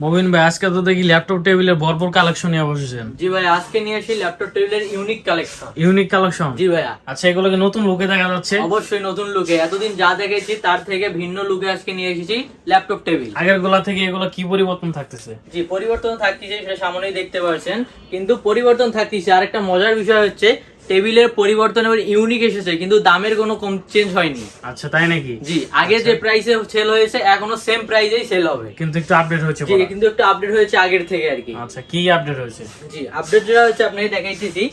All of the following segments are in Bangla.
মবিন ভাই আজকে তো দেখি ল্যাপটপ টেবিলের ভরপুর কালেকশন নিয়ে বসেছেন। জি ভাই আজকে নিয়ে আসি ল্যাপটপ টেবিলের ইউনিক কালেকশন ইউনিক কালেকশন জি ভাইয়া। আচ্ছা এগুলোকে নতুন লুকে দেখা যাচ্ছে? অবশ্যই নতুন লুকে এতদিন যা দেখেছি তার থেকে ভিন্ন লুকে আজকে নিয়ে এসেছি ল্যাপটপ টেবিল আগেরগুলা থেকে এগুলো কি পরিবর্তন থাকতেছে? জি পরিবর্তন থাকতেছে সেটা সামনেই দেখতে পাচ্ছেন। কিন্তু পরিবর্তন থাকতেছে। আরেকটা মজার বিষয় হচ্ছে টেবিলের পরিবর্তন এবার ইউনিক এসেছে কিন্তু দামের কোনো কম চেঞ্জ হয়নি। আচ্ছা তাই নাকি? জি আগে যে প্রাইসে সেল হয়েছে এখনও সেম প্রাইসেই সেল হবে। কিন্তু একটু আপডেট হয়েছে জি কিন্তু একটু আপডেট হয়েছে আগের থেকে আর কি। আচ্ছা কি আপডেট হয়েছে? জি আপডেট যেটা হচ্ছে আপনাকে দেখাইতেছি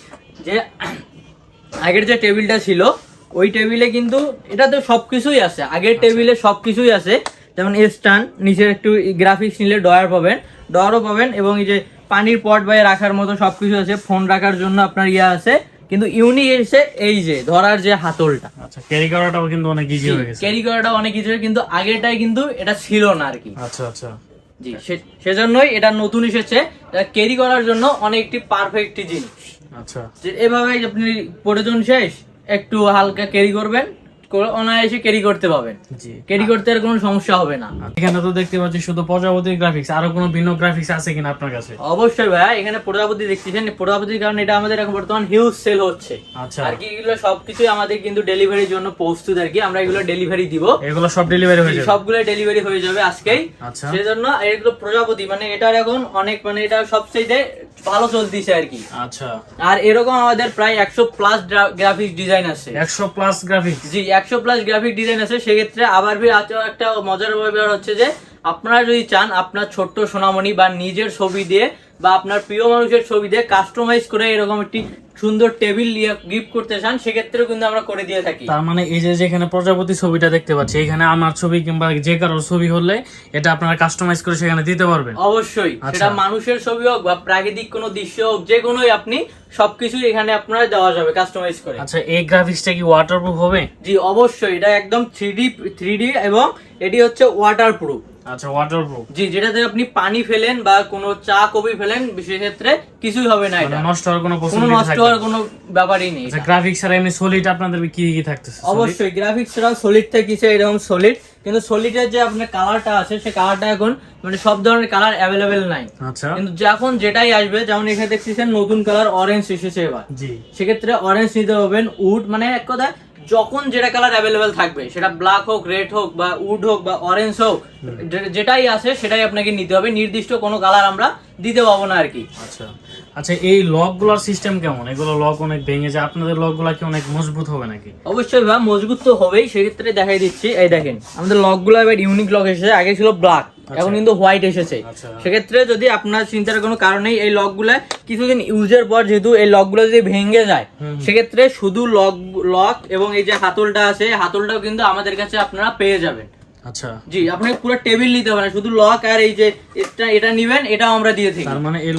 যে আগের যে টেবিলটা ছিল ওই টেবিলে কিন্তু এটা তো সবকিছুই আছে। আগের টেবিলে সবকিছুই আছে। যেমন স্ট্যান্ড নিচের একটু গ্রাফিক্স নিলে ডয়ার পাবেন ডয়ারও পাবেন এবং এই যে পানির পট বাইরে রাখার মতো সবকিছু আছে। ফোন রাখার জন্য আপনার ইয়ে আছে। কিন্তু ইউনিক এসে এই যে ধরার যে হাতলটা। আচ্ছা ক্যারি করাটাও কিন্তু অনেক ইজি হয়ে গেছে। ক্যারি করাটা অনেক ইজি হয়ে কিন্তু আগেটাই কিন্তু এটা ছিল না আর কি। আচ্ছা আচ্ছা। জি সেজন্যই এটা নতুন এসেছে। ক্যারি করার জন্য অনেকটি পারফেক্ট জিনিস। আচ্ছা। এভাবে আপনি প্রয়োজন শেষ একটু হালকা ক্যারি করবেন। করে অনায়াসে ক্যারি করতে পাবেন জি। ক্যারি করতে আর কোনো সমস্যা হবে না। এখানে তো দেখতে পাচ্ছি শুধু প্রজাপতির গ্রাফিক্স আরও কোনো ভিন্ন গ্রাফিক্স আছে কিনা আপনার কাছে? অবশ্যই ভাইয়া এখানে প্রজাপতি দেখতেছেন। প্রজাপতির কারণে এটা আমাদের এখন বর্তমান হিউজ সেল হচ্ছে। আচ্ছা। আর কি এগুলো সবকিছুই আমাদের কিন্তু ডেলিভারির জন্য প্রস্তুত আর কি। আমরা এগুলো ডেলিভারি দিব। এগুলো সব ডেলিভারি হয়ে যাবে। সবগুলো ডেলিভারি হয়ে যাবে আজকেই। আচ্ছা। সেজন্য এগুলো প্রজাপতি মানে এটার এখন অনেক মানে এটা সবচেয়ে ভালো চলতেছে আর কি। আচ্ছা। আর এরকম আমাদের প্রায় একশো প্লাস গ্রাফিক্স ডিজাইন আছে। একশো প্লাস গ্রাফিক্স জি একশো প্লাস গ্রাফিক ডিজাইন আছে। সেক্ষেত্রে আবার ফির আজও একটা মজার ব্যাপার হচ্ছে যে আপনারা যদি চান আপনার ছোট্ট সোনামণি বা নিজের ছবি দিয়ে বা আপনার প্রিয় মানুষের ছবি দিয়ে কাস্টমাইজ করে এরকম একটি সুন্দর টেবিল নিয়ে গিফট করতে চান সেক্ষেত্রেও কিন্তু আমরা করে দিয়ে থাকি। তার মানে এই যে যেখানে প্রজাপতি ছবিটা দেখতে পাচ্ছি এখানে আমার ছবি কিংবা যে কারোর ছবি হলে এটা আপনারা কাস্টমাইজ করে সেখানে দিতে পারবেন। অবশ্যই আচ্ছা। সেটা মানুষের ছবি হোক বা প্রাকৃতিক কোনো দৃশ্য হোক যে কোনোই আপনি সবকিছু এখানে আপনারা দেওয়া যাবে কাস্টমাইজ করে। আচ্ছা এই গ্রাফিক্সটা কি ওয়াটারপ্রুফ হবে? জি অবশ্যই এটা একদম থ্রি ডি এবং এটি হচ্ছে ওয়াটার প্রুফ আচ্ছা ওয়াটারপ্রুফ জি যেটাতে আপনি পানি ফেলেন বা কোনো চা কফি ফেলেন সেক্ষেত্রে কিছুই হবে না এটা। মানে নষ্ট হওয়ার কোনো কোনো নষ্ট হওয়ার কোনো ব্যাপারই নেই আচ্ছা গ্রাফিক্স আর এমনি সলিড আপনাদের কি কি থাকতেছে? অবশ্যই গ্রাফিক্সটাও সলিড থেকেছে এরকম সলিড কিন্তু সলিডের যে আপনার কালারটা আছে সে কালারটা এখন মানে সব ধরনের কালার অ্যাভেলেবেল নাই। আচ্ছা। কিন্তু যখন যেটাই আসবে যেমন এখানে দেখতেছেন নতুন কালার অরেঞ্জ এসেছে এবার। জি। সেক্ষেত্রে অরেঞ্জ নিতে পারবেন উড মানে এক কথা যখন যেটা কালার অ্যাভেলেবেল থাকবে সেটা ব্ল্যাক হোক রেড হোক বা উড হোক বা অরেঞ্জ হোক যেটাই আছে সেটাই আপনাকে নিতে হবে। নির্দিষ্ট কোনো কালার আমরা দিতে পাবো না আর কি। আচ্ছা। আচ্ছা এই লকগুলার সিস্টেম কেমন? এগুলো লক অনেক ভেঙে যায় আপনাদের লকগুলা কি অনেক মজবুত হবে নাকি? অবশ্যই ভাই মজবুত তো হবেই সেক্ষেত্রে দেখাই দিচ্ছি। এই দেখেন আমাদের লকগুলো এবার ইউনিক লক এসেছে আগে ছিল ব্ল্যাক এখন কিন্তু হোয়াইট এসেছে। আচ্ছা। সেক্ষেত্রে যদি আপনার চিন্তার কোনো কারণেই এই লকগুলো কিছুদিন ইউজের পর যেহেতু এই লকগুলো যদি ভেঙে যায় সেক্ষেত্রে শুধু লক লক এবং এই যে হাতলটা আছে হাতলটাও কিন্তু আমাদের কাছে আপনারা পেয়ে যাবেন। আচ্ছা। জি আপনাকে পুরো টেবিল নিতে হবে না শুধু লক আর এই যে এটা এটা নিবেন এটাও আমরা দিয়ে থাকি। তার মানে এই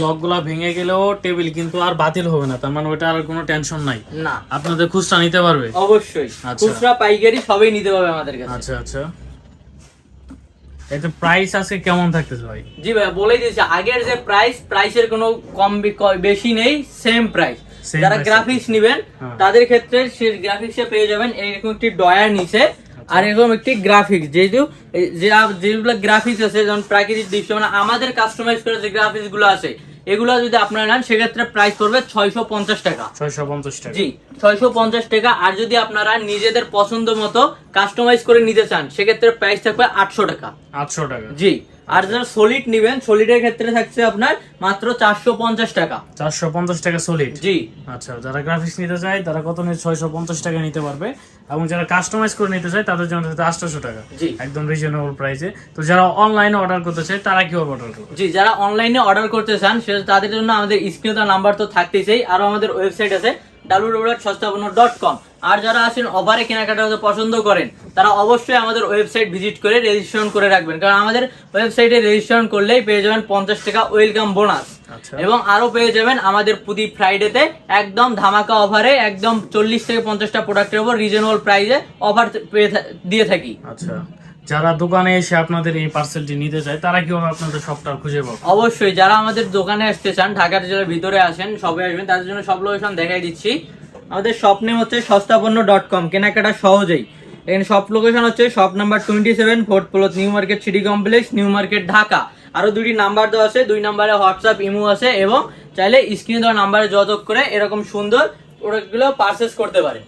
ভেঙে গেলেও টেবিল কিন্তু আর বাতিল হবে না তার মানে ওটা আর কোনো টেনশন নাই। না। আপনাদের খুচরা নিতে পারবে? অবশ্যই। আচ্ছা। খুচরা পাইকারি সবই নিতে পারবে আমাদের কাছে। আচ্ছা আচ্ছা। এতে প্রাইস আজকে কেমন থাকতেছে ভাই? জি ভাই বলে দিয়েছি আগের যে প্রাইস প্রাইসের কোনো কম বেশি নেই সেম প্রাইস যারা গ্রাফিক্স নেবেন হ্যাঁ। তাদের ক্ষেত্রে সে গ্রাফিক্সে পেয়ে যাবেন এরকম একটি ডয়ার নিচে। আর এরকম একটি গ্রাফিক্স যেহেতু যে যেগুলো গ্রাফিক্স আছে যেমন প্রাকৃতিক দৃশ্য মানে আমাদের কাস্টমাইজ করে যে গ্রাফিক্সগুলো আছে এগুলো যদি আপনারা নেন সেক্ষেত্রে প্রাইস পড়বে ছয়শো পঞ্চাশ টাকা। ছয়শো পঞ্চাশ টাকা। জি ছয়শো পঞ্চাশ টাকা। আর যদি আপনারা নিজেদের পছন্দ মতো কাস্টমাইজ করে নিতে চান সেক্ষেত্রে প্রাইস থাকবে আটশো টাকা। আটশো টাকা। জি আর যারা সলিড নিবেন সলিডের ক্ষেত্রে থাকছে আপনার মাত্র চারশো পঞ্চাশ টাকা। চারশো পঞ্চাশ টাকা সলিড জি। আচ্ছা যারা গ্রাফিক্স নিতে চায় তারা কত নিয়ে ছয়শো পঞ্চাশ টাকা নিতে পারবে? এবং যারা কাস্টমাইজ করে নিতে চায় তাদের জন্য আটশোশো টাকা। জি। একদম রিজনেবল প্রাইসে তো যারা অনলাইনে অর্ডার করতে চায় তারা কি অর্ডার করবে? জি যারা অনলাইনে অর্ডার করতে চান সে তাদের জন্য আমাদের স্ক্রিনে নাম্বার তো থাকতেছেই আরও আমাদের ওয়েবসাইট আছে ডট কম আর যারা আছেন অফারে কেনাকাটা পছন্দ করেন তারা অবশ্যই আমাদের ওয়েবসাইট ভিজিট করে রেজিস্ট্রেশন করে রাখবেন। কারণ আমাদের ওয়েবসাইটে রেজিস্ট্রেশন করলেই পেয়ে যাবেন পঞ্চাশ টাকা ওয়েলকাম বোনাস আচ্ছা। এবং আরও পেয়ে যাবেন আমাদের প্রতি ফ্রাইডেতে একদম ধামাকা অফারে একদম চল্লিশ থেকে পঞ্চাশটা প্রোডাক্টের উপর রিজনেবল প্রাইসে অফার দিয়ে থাকি। আচ্ছা। যারা দোকানে এসে আপনাদের এই পার্সেলটি নিতে চায় তারা কীভাবে আপনাদের সবটা খুঁজে পাবে? অবশ্যই যারা আমাদের দোকানে আসতে চান ঢাকার জেলার ভিতরে আসেন সবাই আসবেন তাদের জন্য সব লোকেশন দেখাই দিচ্ছি। আমাদের শপ নেম হচ্ছে সস্তাপন্ন ডট কম কেনাকাটা সহজেই। এখানে শপ লোকেশন হচ্ছে shop number twenty seven fourth floor new market city complex new market Dhaka. আরও দুটি নাম্বার দেওয়া আছে, দুই নাম্বারে হোয়াটসঅ্যাপ ইমো আছে এবং চাইলে স্ক্রিনে দেওয়া নাম্বারে যোগাযোগ করে এরকম সুন্দর প্রোডাক্টগুলো পারচেস করতে পারে।